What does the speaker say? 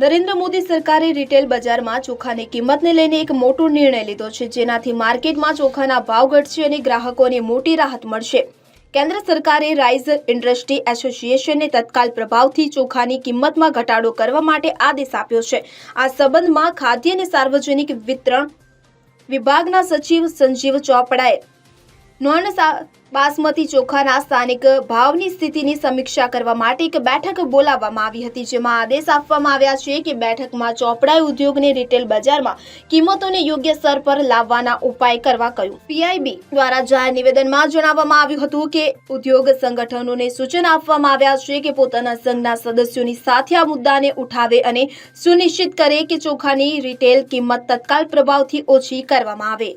નરેન્દ્ર મોદી સરકારે રિટેલ બજારમાં ચોખાની કિંમતને લઈને એક મોટો નિર્ણય લીધો છે, જેનાથી માર્કેટમાં ચોખાના ભાવ ઘટશે અને ગ્રાહકોને મોટી રાહત મળશે. કેન્દ્ર સરકારે રાઇઝર ઇન્ડસ્ટ્રી એસોસિએશનને તત્કાલ પ્રભાવથી ચોખાની કિંમતમાં ઘટાડો કરવા માટે આદેશ આપ્યો છે. આ સંબંધમાં ખાદ્ય અને સાર્વજનિક વિતરણ વિભાગના સચિવ સંજીવ ચોપડાએ નોન સા- બાસમતી ચોખાના સ્થાનિક ભાવની સ્થિતિની સમીક્ષા કરવા માટે એક બેઠક બોલાવવામાં આવી હતી, જેમાં આદેશ આપવામાં આવ્યા છે કે બેઠકમાં ચોપડાઈ ઉદ્યોગને રિટેલ બજારમાં કિંમતોને યોગ્ય સ્તર પર લાવવાના ઉપાય કરવા કહ્યું. પીઆઈબી દ્વારા જાહેર નિવેદનમાં જણાવવામાં આવ્યું હતું કે ઉદ્યોગ સંગઠનોને સૂચન આપવામાં આવ્યા છે કે પોતાના સંઘના સદસ્યોની સાથે આ મુદ્દાને ઉઠાવે અને સુનિશ્ચિત કરે કે ચોખાની રિટેલ કિંમત તત્કાલ પ્રભાવથી ઓછી કરવામાં આવે.